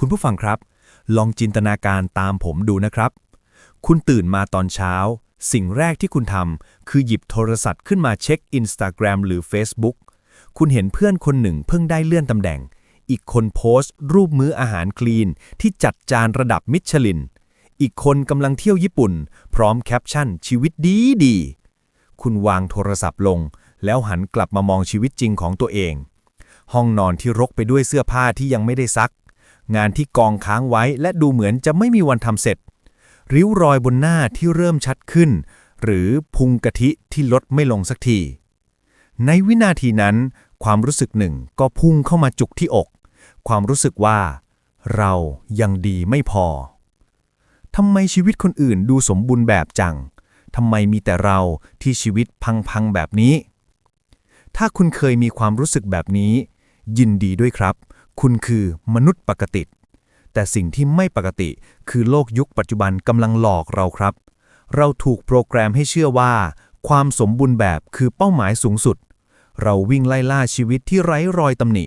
คุณผู้ฟังครับ ลองจินตนาการตามผมดูนะครับ คุณตื่นมาตอนเช้า สิ่งแรกที่คุณทำคือหยิบโทรศัพท์ขึ้นมาเช็ค Instagram หรือ Facebook คุณเห็นเพื่อนคนหนึ่งเพิ่งได้เลื่อนตำแหน่ง อีกคนโพสต์ รูปมื้ออาหารคลีน ที่จัดจานระดับมิชลิน อีกคนกำลังเที่ยวญี่ปุ่น พร้อมแคปชั่น ชีวิตดีดี คุณวางโทรศัพท์ลง แล้วหันกลับมามองชีวิตจริงของตัวเอง ห้องนอนที่รกไปด้วยเสื้อผ้าที่ยังไม่ได้ซัก งานที่กองค้างไว้และดูเหมือนจะไม่มีวันทำเสร็จ ริ้วรอยบนหน้าที่เริ่มชัดขึ้น หรือพุงกะทิที่ลดไม่ลงสักที ในวินาทีนั้น ความรู้สึกหนึ่งก็พุ่งเข้ามาจุกที่อก ความรู้สึกว่า เรายังดีไม่พอทำไมชีวิตคนอื่นดูสมบูรณ์แบบจังทำไมมีแต่เราที่ชีวิตพังๆแบบนี้ ถ้าคุณเคยมีความรู้สึกแบบนี้ ยินดีด้วยครับ คุณคือมนุษย์ปกติ แต่สิ่งที่ไม่ปกติคือโลกยุคปัจจุบันกำลังหลอกเราครับ เราถูกโปรแกรมให้เชื่อว่า ความสมบูรณ์แบบคือเป้าหมายสูงสุด เราวิ่งไล่ล่าชีวิตที่ไร้รอยตำหนิ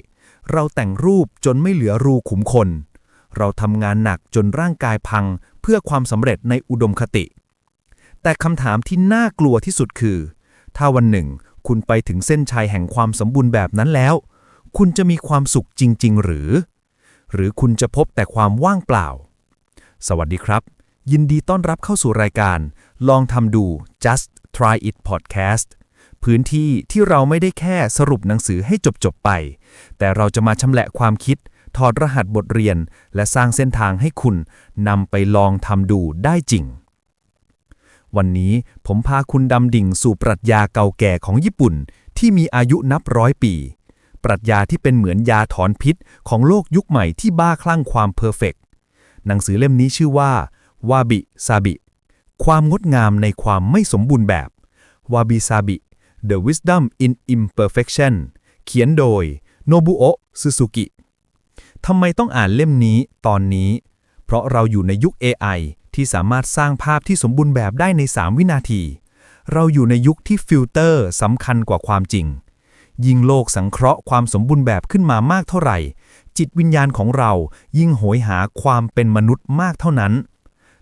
เราแต่งรูปจนไม่เหลือรูขุมขนเราทำงานหนักจนร่างกายพัง เพื่อความสำเร็จในอุดมคติ แต่คำถามที่น่ากลัวที่สุดคือ ถ้าวันหนึ่ง คุณไปถึงเส้นชัยแห่งความสมบูรณ์แบบนั้นแล้ว คุณจะมีความสุขจริง ๆ หรือ หรือคุณจะพบแต่ความว่างเปล่า สวัสดีครับ ยินดีต้อนรับเข้าสู่รายการ ลองทำดู just try it podcast พื้นที่ที่เราไม่ได้แค่สรุปหนังสือให้จบ ๆ ไป แต่เราจะมาชำแหละความคิด ถอดรหัสบทเรียน และสร้างเส้นทางให้คุณนำไปลองทำดูได้จริง วันนี้ผมพาคุณดำดิ่งสู่ปรัชญาเก่าแก่ของญี่ปุ่นที่มีอายุนับร้อยปี ปรัชญาที่เป็นเหมือนยาถอนพิษของโลกยุคใหม่ที่บ้าคลั่งความเพอร์เฟกต์หนังสือเล่มนี้ชื่อว่าวาบิซาบิ ความงดงามในความไม่สมบูรณ์แบบวาบิซาบิ The Wisdom in Imperfection เขียนโดยโนบุโอะซูซูกิทำไมต้องอ่านเล่มนี้ตอนนี้ เพราะเราอยู่ในยุค AI ที่สามารถสร้างภาพที่สมบูรณ์แบบได้ใน 3 วินาที เราอยู่ในยุคที่ฟิลเตอร์สำคัญกว่าความจริง ยิ่งโลกสังเคราะห์ความสมบูรณ์แบบขึ้นมามากเท่าไหร่ จิตวิญญาณของเรายิ่งโหยหาความเป็นมนุษย์มากเท่านั้น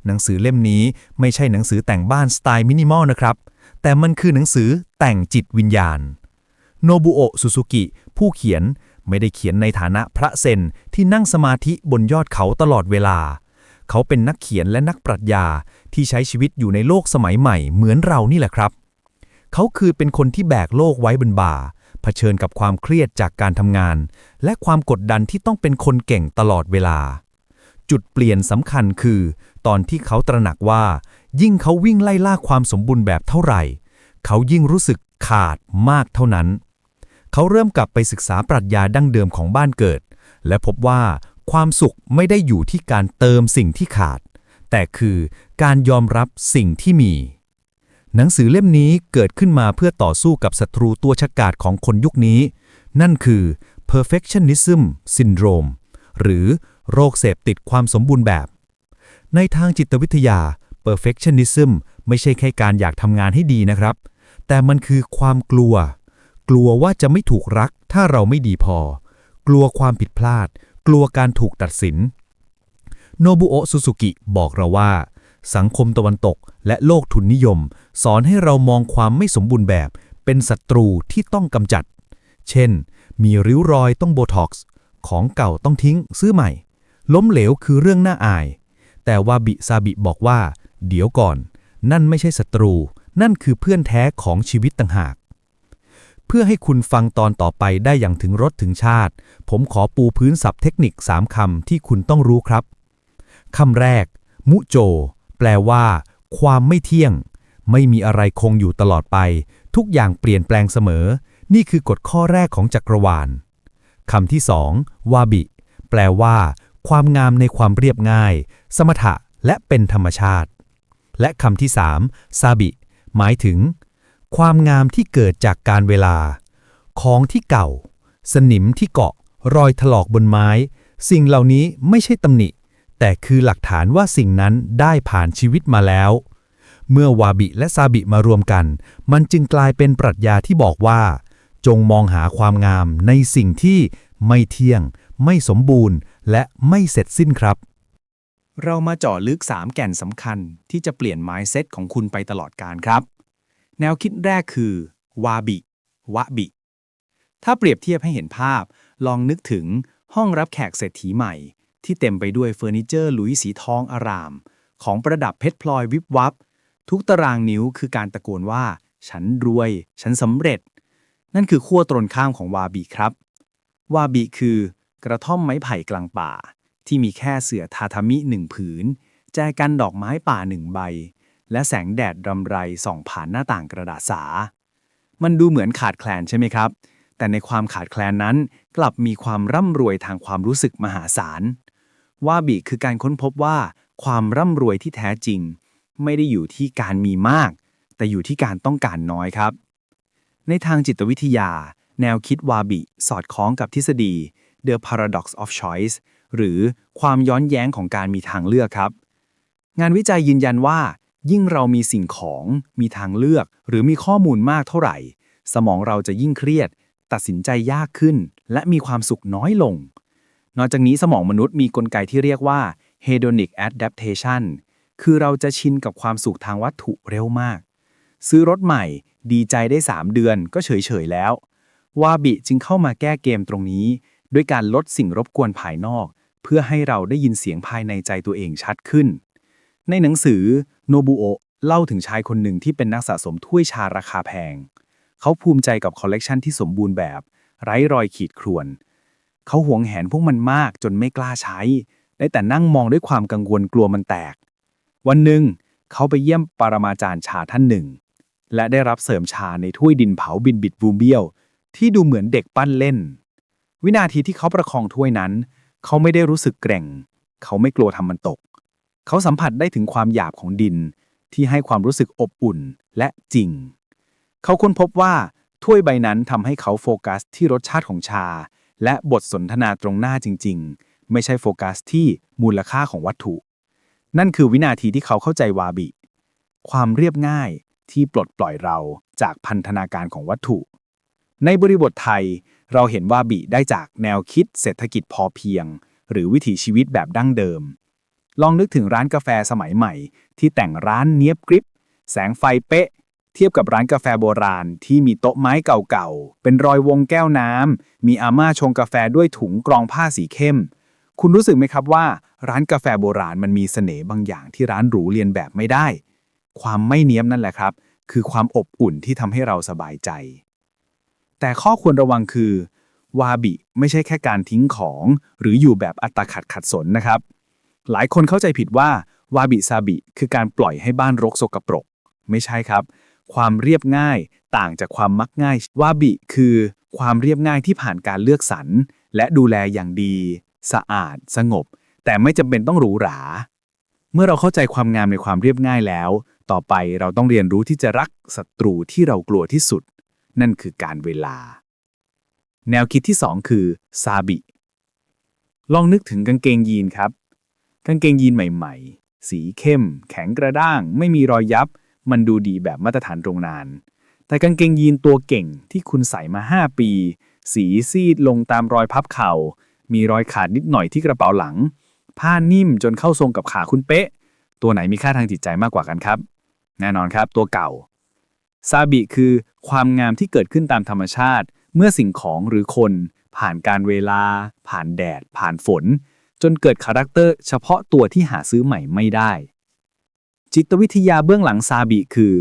หนังสือเล่มนี้ไม่ใช่หนังสือแต่งบ้านสไตล์มินิมอลนะครับ แต่มันคือหนังสือแต่งจิตวิญญาณ โนบุโอะซูซูกิ ผู้เขียนไม่ได้เขียนในฐานะพระเซนที่นั่งสมาธิบนยอดเขาตลอดเวลา เขาเป็นนักเขียนและนักปรัชญาที่ใช้ชีวิตอยู่ในโลกสมัยใหม่เหมือนเรานี่แหละครับ เขาคือเป็นคนที่แบกโลกไว้บนบ่า เผชิญกับความเครียดจากการทำงาน และความกดดันที่ต้องเป็นคนเก่งตลอดเวลา จุดเปลี่ยนสำคัญคือ ตอนที่เขาตระหนักว่า ยิ่งเขาวิ่งไล่ล่าความสมบูรณ์แบบเท่าไหร่ เขายิ่งรู้สึกขาดมากเท่านั้น เขาเริ่มกลับไปศึกษาปรัชญาดั้งเดิมของบ้านเกิด และพบว่าความสุขไม่ได้อยู่ที่การเติมสิ่งที่ขาด แต่คือการยอมรับสิ่งที่มี หนังสือเล่มนี้เกิดขึ้นมาเพื่อต่อสู้กับศัตรูตัวฉกาจของคนยุคนี้ นั่นคือ perfectionism syndrome หรือโรคเสพติดความสมบูรณ์แบบ ในทางจิตวิทยา perfectionism ไม่ใช่แค่การอยากทำงานให้ดีนะครับ แต่มันคือความกลัว กลัวว่าจะไม่ถูกรักถ้าเราไม่ดีพอ กลัวความผิดพลาด กลัวการถูกตัดสิน โนบุโอะ ซูซูกิ บอกเราว่า สังคมตะวันตก และโลกทุนนิยม สอนให้เรามองความไม่สมบูรณ์แบบ เป็นศัตรูที่ต้องกำจัด เช่น มีริ้วรอยต้องโบท็อกซ์ ของเก่าต้องทิ้ง ซื้อใหม่ ล้มเหลวคือเรื่องน่าอาย แต่ว่าบิซาบิบอกว่า เดี๋ยวก่อน นั่นไม่ใช่ศัตรู นั่นคือเพื่อนแท้ของชีวิตต่างหากเพื่อให้คุณฟังตอนต่อไปได้อย่างถึงรสถึงชาติ ผมขอปูพื้นศัพท์เทคนิค 3 คำที่คุณต้องรู้ครับ คำแรก มุโจ แปลว่า ความไม่เที่ยง ไม่มีอะไรคงอยู่ตลอดไป ทุกอย่างเปลี่ยนแปลงเสมอ นี่คือกฎข้อแรกของจักรวาลคำที่สองวาบิ แปลว่า ความงามในความเรียบง่าย สมถะและเป็นธรรมชาติ และคำที่สามซาบิ หมายถึง ความงามที่เกิดจากการเวลา ของที่เก่า สนิมที่เกาะ รอยถลอกบนไม้ สิ่งเหล่านี้ไม่ใช่ตำหนิ แต่คือหลักฐานว่าสิ่งนั้นได้ผ่านชีวิตมาแล้ว เมื่อวาบิและซาบิมารวมกัน มันจึงกลายเป็นปรัชญาที่บอกว่า จงมองหาความงามในสิ่งที่ไม่เที่ยง ไม่สมบูรณ์ และไม่เสร็จสิ้นครับ เรามาเจาะลึก 3 แก่นสำคัญที่จะเปลี่ยน mindset ของคุณไปตลอดการครับ แนวคิดแรกคือ วาบิ วะบิ ถ้าเปรียบเทียบให้เห็นภาพ ลองนึกถึงห้องรับแขกเศรษฐีใหม่ ที่เต็มไปด้วยเฟอร์นิเจอร์หลุยสีทองอาราม ของประดับเพชรพลอยวิบวับ ทุกตารางนิ้วคือการตะโกนว่า ฉันรวย ฉันสำเร็จ นั่นคือขั้วตรงข้ามของวาบิครับ วาบิคือกระท่อมไม้ไผ่กลางป่า ที่มีแค่เสื่อทาทามิหนึ่งผืน แจกันดอกไม้ป่าหนึ่งใบ และแสงแดดรำไรส่องผ่านหน้าต่างกระดาษสา มันดูเหมือนขาดแคลนใช่ไหมครับแต่ในความขาดแคลนนั้น กลับมีความร่ำรวยทางความรู้สึกมหาศาล วาบิคือการค้นพบว่า ความร่ำรวยที่แท้จริง ไม่ได้อยู่ที่การมีมาก แต่อยู่ที่การต้องการน้อยครับ ในทางจิตวิทยา แนวคิดวาบิสอดคล้องกับทฤษฎี The Paradox of Choice หรือความย้อนแย้งของการมีทางเลือกครับ งานวิจัยยืนยันว่า ยิ่งเรามีสิ่งของ มีทางเลือก หรือมีข้อมูลมากเท่าไหร่ สมองเราจะยิ่งเครียด ตัดสินใจยากขึ้น และมีความสุขน้อยลง นอกจากนี้สมองมนุษย์มีกลไกที่เรียกว่า hedonic adaptation คือเราจะชินกับความสุขทางวัตถุเร็วมาก ซื้อรถใหม่ดีใจได้ 3 เดือนก็เฉย ๆ แล้ว วาบิจึงเข้ามาแก้เกมตรงนี้ ด้วยการลดสิ่งรบกวนภายนอก เพื่อให้เราได้ยินเสียงภายในใจตัวเองชัดขึ้น ในหนังสือโนบุโอะเล่าถึงชายคนหนึ่งที่เป็นนักสะสมถ้วยชาราคาแพง เขาภูมิใจกับคอลเลกชันที่สมบูรณ์แบบ ไร้รอยขีดข่วน เขาหวงแหนพวกมันมากจนไม่กล้าใช้ ได้แต่นั่งมองด้วยความกังวลกลัวมันแตก วันหนึ่ง เขาไปเยี่ยมปรมาจารย์ชาท่านหนึ่ง และได้รับเสริมชาในถ้วยดินเผาบินบิดบูมเบี้ยว ที่ดูเหมือนเด็กปั้นเล่น วินาทีที่เขาประคองถ้วยนั้น เขาไม่ได้รู้สึกเกรงเขาไม่กลัวทำมันตก เขาสัมผัสได้ถึงความหยาบของดินที่ให้ความรู้สึกอบอุ่นและจริง เขาค้นพบว่าถ้วยใบนั้นทำให้เขาโฟกัสที่รสชาติของชา และบทสนทนาตรงหน้าจริง ๆ ไม่ใช่โฟกัสที่มูลค่าของวัตถุ นั่นคือวินาทีที่เขาเข้าใจวาบิ ความเรียบง่ายที่ปลดปล่อยเราจากพันธนาการของวัตถุ ในบริบทไทยเราเห็นว่าบิได้จากแนวคิดเศรษฐกิจพอเพียง หรือวิถีชีวิตแบบดั้งเดิม ลองนึกถึงร้านกาแฟสมัยใหม่ ที่แต่งร้านเนียบกริบ แสงไฟเป๊ะ เทียบกับร้านกาแฟโบราณที่มีโต๊ะไม้เก่าๆ เป็นรอยวงแก้วน้ำ มีอาม่าชงกาแฟด้วยถุงกรองผ้าสีเข้ม คุณรู้สึกไหมครับว่า ร้านกาแฟโบราณมันมีเสน่ห์บางอย่างที่ร้านหรูเรียนแบบไม่ได้ ความไม่เนียมนั่นแหละครับ คือความอบอุ่นที่ทำให้เราสบายใจ แต่ข้อควรระวังคือ วาบิไม่ใช่แค่การทิ้งของ หรืออยู่แบบอัตขัดขัดสนนะครับ หลายคนเข้าใจผิดว่าวาบิซาบิคือการปล่อยให้บ้านรกสกปรก ไม่ใช่ครับ ความเรียบง่าย ต่างจากความมักง่าย วาบิคือ ความเรียบง่ายที่ผ่านการเลือกสรรและดูแลอย่างดี สะอาด สงบ แต่ไม่จำเป็นต้องหรูหรา เมื่อเราเข้าใจความงามในความเรียบง่ายแล้ว ต่อไปเราต้องเรียนรู้ที่จะรักศัตรูที่เรากลัวที่สุด นั่นคือการเวลา แนวคิดที่ 2 คือซาบิ ลองนึกถึงกางเกงยีนครับ กางเกงยีนใหม่ ๆ สีเข้ม แข็งกระด้าง ไม่มีรอยยับ มันดูดีแบบมาตรฐานโรงงาน แต่กางเกงยีนตัวเก่งที่คุณใส่มา 5 ปี สีซีดลงตามรอยพับเข่า มีรอยขาดนิดหน่อยที่กระเป๋าหลัง ผ้านิ่มจนเข้าทรงกับขาคุณเป๊ะ ตัวไหนมีค่าทางจิตใจมากกว่ากันครับ แน่นอนครับตัวเก่าซาบิคือความงามที่เกิดขึ้นตามธรรมชาติ เมื่อสิ่งของหรือคน ผ่านการเวลา ผ่านแดด ผ่านฝน จนเกิดคาแรคเตอร์เฉพาะตัวที่หาซื้อใหม่ไม่ได้ จิตวิทยาเบื้องหลังซาบิคือ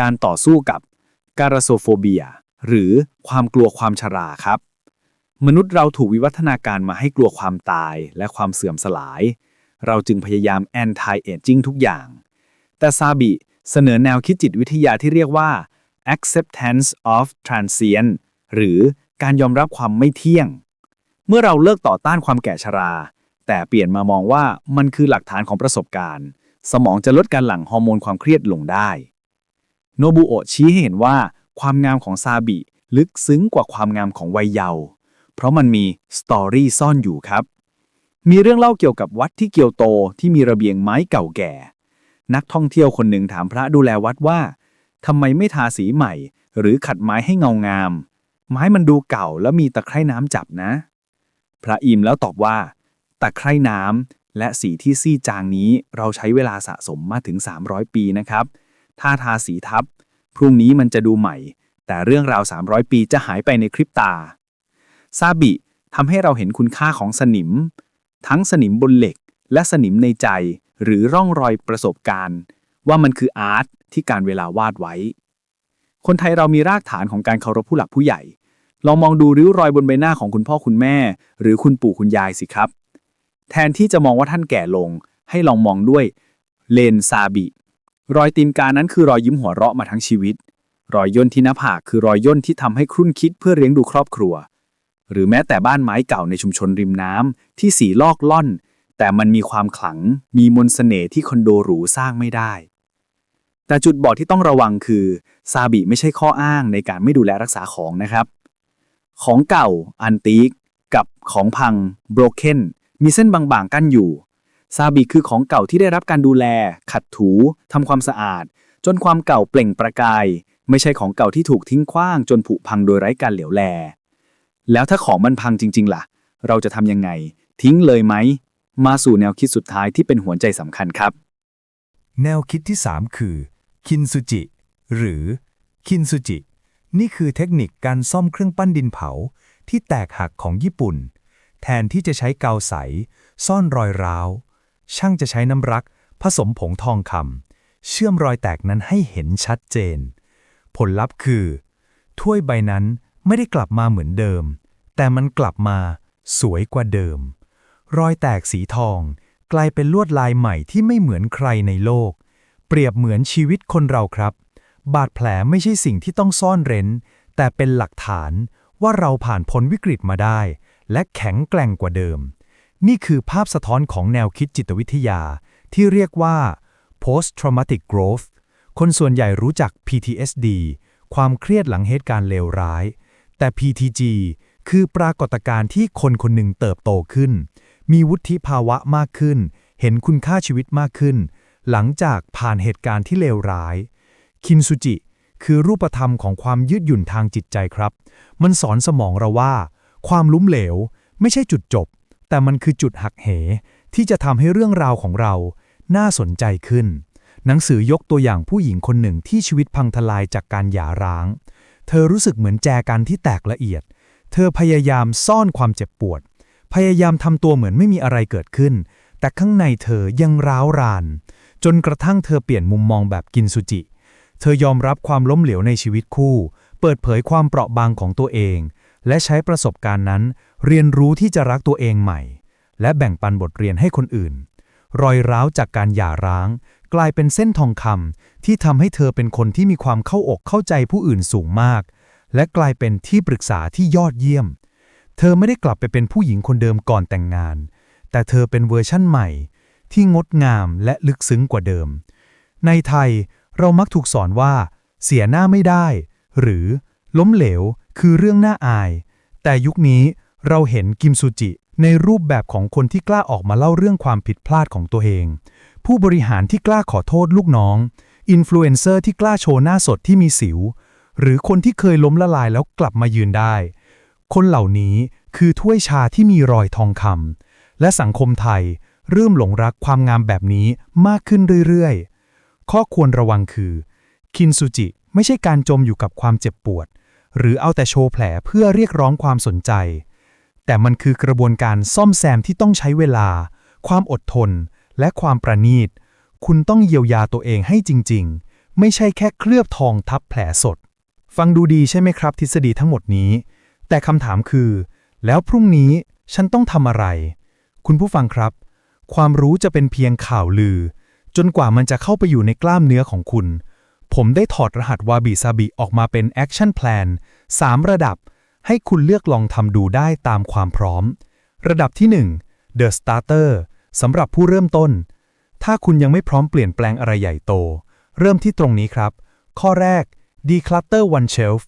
การต่อสู้กับการโซโฟเบีย หรือความกลัวความชราครับ มนุษย์เราถูกวิวัฒนาการมาให้กลัวความตายและความเสื่อมสลาย เราจึงพยายาม anti aging ทุกอย่าง แต่ซาบิเสนอแนวคิดจิตวิทยาที่เรียกว่า acceptance of transient หรือการยอมรับความไม่เที่ยง เมื่อเราเลิกต่อต้านความแก่ชรา แต่เปลี่ยนมามองว่ามันคือหลักฐานของประสบการณ์ สมองจะลดการหลั่งฮอร์โมนความเครียดลงได้ โนบุโอะชี้ให้เห็นว่า ความงามของซาบิลึกซึ้งกว่าความงามของวัยเยาว์เพราะมันมีสตอรี่ซ่อนอยู่ครับ มีเรื่องเล่าเกี่ยวกับวัดที่เกียวโตที่มีระเบียงไม้เก่าแก่ นักท่องเที่ยวคนหนึ่งถามพระดูแลวัดว่าทำไมไม่ทาสีใหม่ หรือขัดไม้ให้เงางาม ไม้มันดูเก่าแล้วมีตะไคร่น้ำจับนะ พระอิมแล้วตอบว่าตะไคร่น้ำ และสีที่ซีดจางนี้เราใช้เวลาสะสมมาถึง 300 ปีนะครับ ถ้าทาสีทับ พรุ่งนี้มันจะดูใหม่ แต่เรื่องราว 300 ปีจะหายไปในคริปตา ซาบิทำให้เราเห็นคุณค่าของสนิม ทั้งสนิมบนเหล็ก และสนิมในใจ หรือร่องรอยประสบการณ์ ว่ามันคืออาร์ตที่การเวลาวาดไว้ คนไทยเรามีรากฐานของการเคารพผู้หลักผู้ใหญ่ลองมองดูริ้วรอยบนใบหน้าของคุณพ่อคุณแม่ หรือคุณปู่คุณยายสิครับ แทนที่จะมองว่าท่านแก่ลง ให้ลองมองด้วยเลนซาบิ รอยตีนกานั้นคือรอยยิ้มหัวเราะมาทั้งชีวิต รอยย่นที่หน้าผากคือรอยย่นที่ทำให้ครุ่นคิดเพื่อเลี้ยงดูครอบครัว หรือแม้แต่บ้านไม้เก่าในชุมชนริมน้ำที่สีลอกล่อน แต่มันมีความขลัง มีมนต์เสน่ห์ที่คอนโดหรูสร้างไม่ได้ แต่จุดบอดที่ต้องระวังคือซาบิไม่ใช่ข้ออ้างในการไม่ดูแลรักษาของนะครับ ของเก่าอันติกกับของพัง broken มีเส้นบางๆกั้นอยู่ ซาบิคือของเก่าที่ได้รับการดูแล ขัดถูทำความสะอาด จนความเก่าเปล่งประกาย ไม่ใช่ของเก่าที่ถูกทิ้งขว้าง จนผุพังโดยไร้การเหลียวแล แล้วถ้าของมันพังจริง ๆ ล่ะ เราจะทำยังไง ทิ้งเลยไหม มาสู่แนวคิดสุดท้ายที่เป็นหัวใจสำคัญครับ แนวคิดที่ 3 คือ คินซูจิ หรือ คินซูจิ นี่คือเทคนิคการซ่อมเครื่องปั้นดินเผาที่แตกหักของญี่ปุ่น แทนที่จะใช้กาวใส ซ่อนรอยร้าว ช่างจะใช้น้ำรัก ผสมผงทองคำเชื่อมรอยแตกนั้นให้เห็นชัดเจน ผลลัพธ์คือ ถ้วยใบนั้นไม่ได้กลับมาเหมือนเดิม แต่มันกลับมาสวยกว่าเดิม รอยแตกสีทอง กลายเป็นลวดลายใหม่ที่ไม่เหมือนใครในโลก เปรียบเหมือนชีวิตคนเราครับ บาดแผลไม่ใช่สิ่งที่ต้องซ่อนเร้น แต่เป็นหลักฐานว่าเราผ่านพ้นวิกฤตมาได้ และแข็งแกร่งกว่าเดิม นี่คือภาพสะท้อนของแนวคิดจิตวิทยา ที่เรียกว่า post traumatic growth คนส่วนใหญ่รู้จัก PTSD ความเครียดหลังเหตุการณ์เลวร้าย แต่ PTG คือปรากฏการณ์ที่คนคนหนึ่งเติบโตขึ้น มีวุฒิภาวะมากขึ้น เห็นคุณค่าชีวิตมากขึ้น หลังจากผ่านเหตุการณ์ที่เลวร้าย คินซูจิ คือรูปธรรมของความยืดหยุ่นทางจิตใจครับ มันสอนสมองเราว่า ความล้มเหลว ไม่ใช่จุดจบ แต่มันคือจุดหักเห ที่จะทำให้เรื่องราวของเรา น่าสนใจขึ้น หนังสือยกตัวอย่างผู้หญิงคนหนึ่งที่ชีวิตพังทลายจากการหย่าร้าง เธอรู้สึกเหมือนแจกันที่แตกละเอียด เธอพยายามซ่อนความเจ็บปวด พยายามทำตัวเหมือนไม่มีอะไรเกิดขึ้น แต่ข้างในเธอยังร้าวราน จนกระทั่งเธอเปลี่ยนมุมมองแบบกินสุจิ เธอยอมรับความล้มเหลวในชีวิตคู่ เปิดเผยความเปราะบางของตัวเอง และใช้ประสบการณ์นั้น เรียนรู้ที่จะรักตัวเองใหม่ และแบ่งปันบทเรียนให้คนอื่น รอยร้าวจากการหย่าร้าง กลายเป็นเส้นทองคำที่ทำให้เธอเป็นคนที่มีความเข้าอกเข้าใจผู้อื่นสูงมาก และกลายเป็นที่ปรึกษาที่ยอดเยี่ยม เธอไม่ได้กลับไปเป็นผู้หญิงคนเดิมก่อนแต่งงาน แต่เธอเป็นเวอร์ชั่นใหม่ ที่งดงามและลึกซึ้งกว่าเดิม ในไทยเรามักถูกสอนว่า เสียหน้าไม่ได้ หรือล้มเหลว คือเรื่องน่าอาย แต่ยุคนี้เราเห็นกิมซูจิ ในรูปแบบของคนที่กล้าออกมาเล่าเรื่องความผิดพลาดของตัวเอง ผู้บริหารที่กล้าขอโทษลูกน้อง อินฟลูเอนเซอร์ที่กล้าโชว์หน้าสดที่มีสิว หรือคนที่เคยล้มละลายแล้วกลับมายืนได้ คนเหล่านี้คือถ้วยชาที่มีรอยทองคำและสังคมไทย เริ่มหลงรักความงามแบบนี้มากขึ้นเรื่อยๆ ข้อควรระวังคือ คินซูจิไม่ใช่การจมอยู่กับความเจ็บปวด หรือเอาแต่โชว์แผลเพื่อเรียกร้องความสนใจ แต่มันคือกระบวนการซ่อมแซมที่ต้องใช้เวลา ความอดทน และความประณีต คุณต้องเยียวยาตัวเองให้จริง ๆ ไม่ใช่แค่เคลือบทองทับแผลสด ฟังดูดีใช่ไหมครับ ทฤษฎีทั้งหมดนี้ แต่คำถามคือ แล้วพรุ่งนี้ฉันต้องทำอะไร คุณผู้ฟังครับ ความรู้จะเป็นเพียงข่าวลือ จนกว่ามันจะเข้าไปอยู่ในกล้ามเนื้อของคุณ ผมได้ถอดรหัสวาบิซาบิออกมาเป็น Action Plan 3ระดับ ให้คุณเลือกลองทำดูได้ตามความพร้อม ระดับที่ 1 The Starter สำหรับผู้เริ่มต้น ถ้าคุณยังไม่พร้อมเปลี่ยนแปลงอะไรใหญ่โต เริ่มที่ตรงนี้ครับ ข้อแรก Declutter One Shelf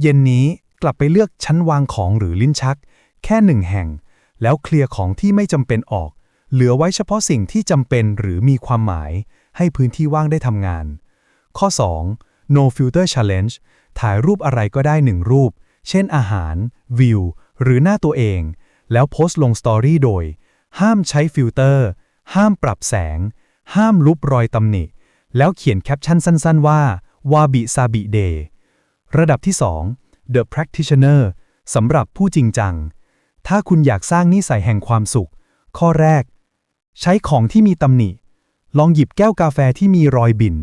เย็นนี้กลับไปเลือกชั้นวางของหรือลิ้นชัก แค่หนึ่งแห่ง แล้วเคลียร์ของที่ไม่จำเป็นออก เหลือไว้เฉพาะสิ่งที่จำเป็นหรือมีความหมาย ให้พื้นที่ว่างได้ทำงาน ข้อ 2 No Filter Challenge ถ่ายรูปอะไรก็ได้หนึ่งรูป เช่นอาหาร วิว หรือหน้าตัวเอง แล้วโพสต์ลงสตอรี่โดย ห้ามใช้ฟิลเตอร์ ห้ามปรับแสง ห้ามลบรอยตำหนิ แล้วเขียนแคปชั่นสั้นๆ ว่าวาบิซาบิเดระดับที่ 2 The Practitioner สำหรับผู้จริงจัง ถ้าคุณอยากสร้างนิสัยแห่งความสุข ข้อแรก ใช้ของที่มีตำหนิ ลองหยิบแก้วกาแฟที่มีรอยบิ่น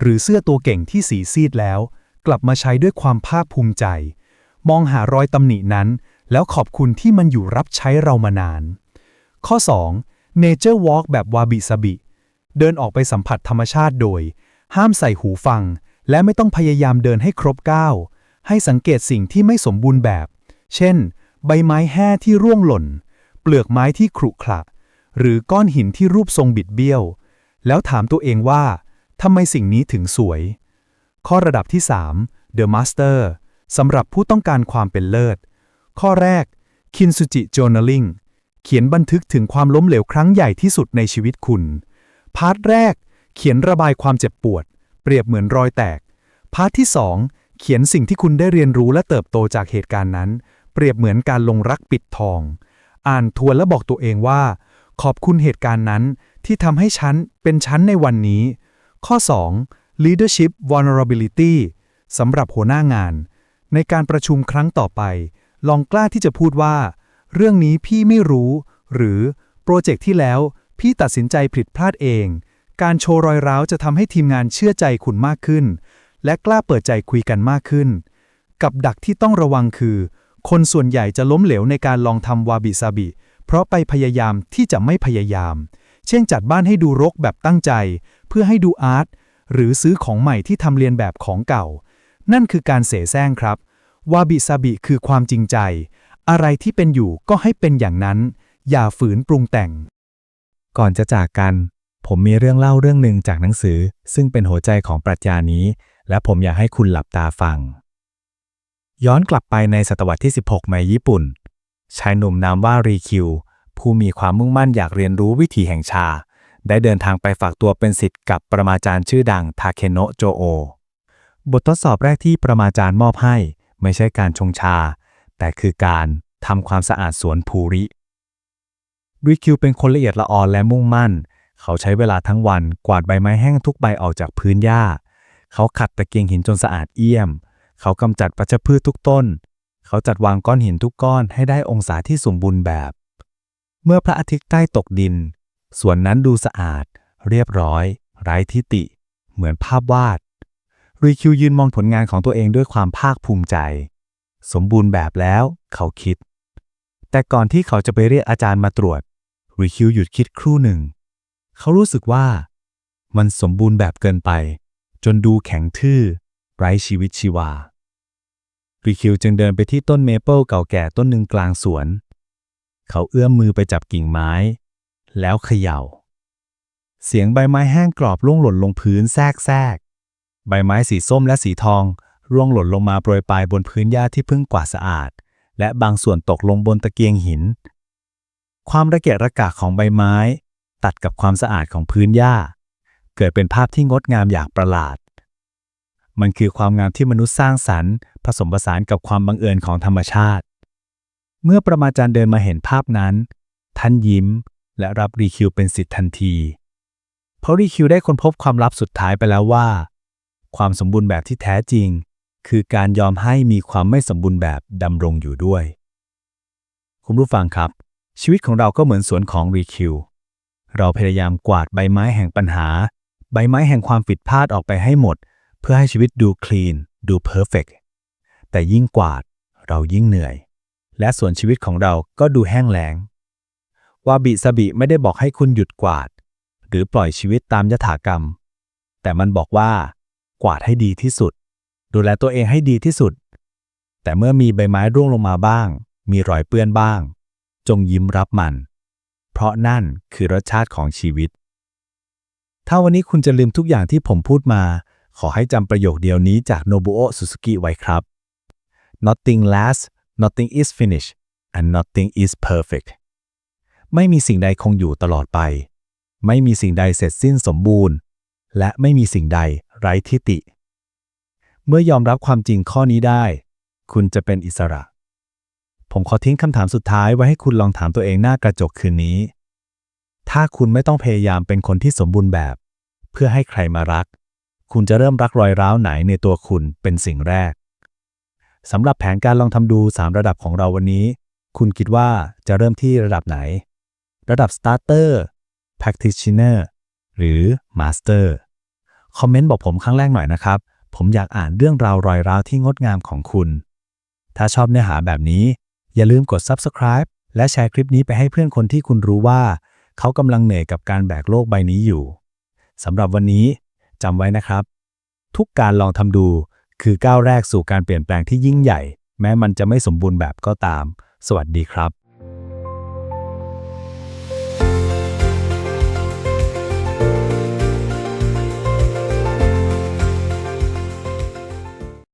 หรือเสื้อตัวเก่งที่สีซีดแล้ว กลับมาใช้ด้วยความภาคภูมิใจ มองหารอยตำหนินั้น แล้วขอบคุณที่มันอยู่รับใช้เรามานาน ข้อ 2. Nature Walk แบบวาบิซาบิ เดินออกไปสัมผัสธรรมชาติโดย ห้ามใส่หูฟัง และไม่ต้องพยายามเดินให้ครบก้าวให้สังเกตสิ่งที่ไม่สมบูรณ์แบบ เช่น ใบไม้แห้ที่ร่วงหล่น เปลือกไม้ที่ขรุขระหรือก้อนหินที่รูปทรงบิดเบี้ยว แล้วถามตัวเองว่า ทำไมสิ่งนี้ถึงสวย ข้อระดับที่ 3 The Master สำหรับผู้ต้องการความเป็นเลิศ ข้อแรก Kinsuji Journaling เขียนบันทึกถึงความล้มเหลวครั้งใหญ่ที่สุดในชีวิตคุณ พาร์ทแรก เขียนระบายความเจ็บปวด เปรียบเหมือนรอยแตก พาร์ทที่ 2 เขียนสิ่งที่คุณได้เรียนรู้และเติบโตจากเหตุการณ์นั้น เปรียบเหมือนการลงรักปิดทอง อ่านทวนและบอกตัวเองว่า ขอบคุณเหตุการณ์นั้นที่ทำให้ฉันเป็นฉันในวันนี้ ข้อ 2 leadership vulnerability สำหรับหัวหน้างาน ในการประชุมครั้งต่อไป ลองกล้าที่จะพูดว่า เรื่องนี้พี่ไม่รู้ หรือโปรเจกต์ที่แล้วพี่ตัดสินใจผิดพลาดเอง การโชว์รอยร้าวจะทำให้ทีมงานเชื่อใจคุณมากขึ้น และกล้าเปิดใจคุยกันมากขึ้น กับดักที่ต้องระวังคือ คนส่วนใหญ่จะล้มเหลวในการลองทำวาบิซาบิ เพราะไปพยายามที่จะไม่พยายาม เช่นจัดบ้านให้ดูรกแบบตั้งใจ เพื่อให้ดูอาร์ตหรือซื้อของใหม่ที่ทำเรียนแบบของเก่า นั่นคือการเสแสร้งครับวาบิซาบิคือความจริงใจ อะไรที่เป็นอยู่ก็ให้เป็นอย่างนั้น อย่าฝืนปรุงแต่ง ก่อนจะจากกัน ผมมีเรื่องเล่าเรื่องหนึ่งจากหนังสือ ซึ่งเป็นหัวใจของปรัชญานี้ และผมอยากให้คุณหลับตาฟัง ย้อนกลับไปในศตวรรษที่ 16 ในญี่ปุ่น ชายหนุ่มนามว่ารีคิว ผู้มีความมุ่งมั่นอยากเรียนรู้วิถีแห่งชา ได้เดินทางไปฝากตัวเป็นศิษย์กับประมาจารย์ชื่อดังทาเคโนะโจโอบททดสอบแรกที่ประมาจารย์มอบให้ ไม่ใช่การชงชา แต่คือการทำความสะอาดสวนภูริริคิวเป็นคนละเอียดละออและมุ่งมั่น เขาใช้เวลาทั้งวันกวาดใบไม้แห้งทุกใบออกจากพื้นหญ้า เขาขัดตะเกียงหินจนสะอาดเอี่ยม เขากำจัดปัชพืชทุกต้น เขาจัดวางก้อนหินทุกก้อนให้ได้องศาที่สมบูรณ์แบบ เมื่อพระอาทิตย์ใกล้ตกดิน สวนนั้นดูสะอาด เรียบร้อย ไร้ทิติ เหมือนภาพวาดรีคิวยืนมองผลงานของตัวเองด้วยความภาคภูมิใจ สมบูรณ์แบบแล้วเขาคิด แต่ก่อนที่เขาจะไปเรียกอาจารย์มาตรวจรีคิวหยุดคิดครู่หนึ่ง เขารู้สึกว่า มันสมบูรณ์แบบเกินไป จนดูแข็งทื่อ ไร้ชีวิตชีวารีคิวจึงเดินไปที่ต้นเมเปิลเก่าแก่ต้นหนึ่งกลางสวน เขาเอื้อมมือไปจับกิ่งไม้ แล้วเขย่า เสียงใบไม้แห้งกรอบร่วงหล่นลงพื้นแทรกแทรกใบไม้สีส้มและสีทอง ร่วงหล่นลงมาโปรยปลายบนพื้นหญ้าที่เพิ่งกวาดสะอาด และบางส่วนตกลงบนตะเกียงหิน ความระเกะระกะของใบไม้ ตัดกับความสะอาดของพื้นหญ้า เกิดเป็นภาพที่งดงามอย่างประหลาด มันคือความงามที่มนุษย์สร้างสรรค์ ผสมผสานกับความบังเอิญของธรรมชาติ เมื่อประมาจารย์เดินมาเห็นภาพนั้น ท่านยิ้มและรับรีคิวเป็นสิทธิ์ทันที เพราะรีคิวได้ค้นพบความลับสุดท้ายไปแล้วว่า ความสมบูรณ์แบบที่แท้จริง คือการยอมให้มีความไม่สมบูรณ์แบบดำรงอยู่ด้วย คุณผู้ฟังครับ ชีวิตของเราก็เหมือนสวนของรีคิวเราพยายามกวาดใบไม้แห่งปัญหา ใบไม้แห่งความผิดพลาดออกไปให้หมด เพื่อให้ชีวิตดูคลีน ดูเพอร์เฟกแต่ยิ่งกวาดเรายิ่งเหนื่อย และส่วนชีวิตของเราก็ดูแห้งแล้งวาบิสบิไม่ได้บอกให้คุณหยุดกวาด หรือปล่อยชีวิตตามยถากรรม แต่มันบอกว่า กวาดให้ดีที่สุด ดูแลตัวเองให้ดีที่สุด แต่เมื่อมีใบไม้ร่วงลงมาบ้าง มีรอยเปื้อนบ้าง จงยิ้มรับมัน เพราะนั่นคือรสชาติของชีวิต ถ้าวันนี้คุณจะลืมทุกอย่างที่ผมพูดมา ขอให้จำประโยคเดียวนี้จากโนบุโอะสุสุกิไว้ครับ Nothing lasts nothing is finished and nothing is perfect ไม่มีสิ่งใดคงอยู่ตลอดไป ไม่มีสิ่งใดเสร็จสิ้นสมบูรณ์ และไม่มีสิ่งใดไร้ทิฏฐิ เมื่อยอมรับความจริงข้อนี้ได้ คุณจะเป็นอิสระ ผมขอทิ้งคำถามสุดท้ายไว้ให้คุณลองถามตัวเองหน้ากระจกคืนนี้ ถ้าคุณไม่ต้องพยายามเป็นคนที่สมบูรณ์แบบ เพื่อให้ใครมารัก คุณจะเริ่มรักรอยร้าวไหนในตัวคุณเป็นสิ่งแรก สำหรับแผนการลองทำดู 3 ระดับของเราวันนี้ คุณคิดว่าจะเริ่มที่ระดับไหน ระดับ starter practitioner หรือ master คอมเมนต์บอกผมครั้งแรกหน่อยนะครับ ผมอยากอ่านเรื่องราวรอยร้าวที่งดงามของคุณ ถ้าชอบเนื้อหาแบบนี้ อย่าลืมกด subscribe และแชร์คลิปนี้ไปให้เพื่อนคนที่คุณรู้ว่า เขากำลังเหนื่อยกับการแบกโลกใบนี้อยู่สำหรับวันนี้จำไว้นะครับ ทุกการลองทำดู คือก้าวแรกสู่การเปลี่ยนแปลงที่ยิ่งใหญ่ แม้มันจะไม่สมบูรณ์แบบก็ตาม สวัสดีครับ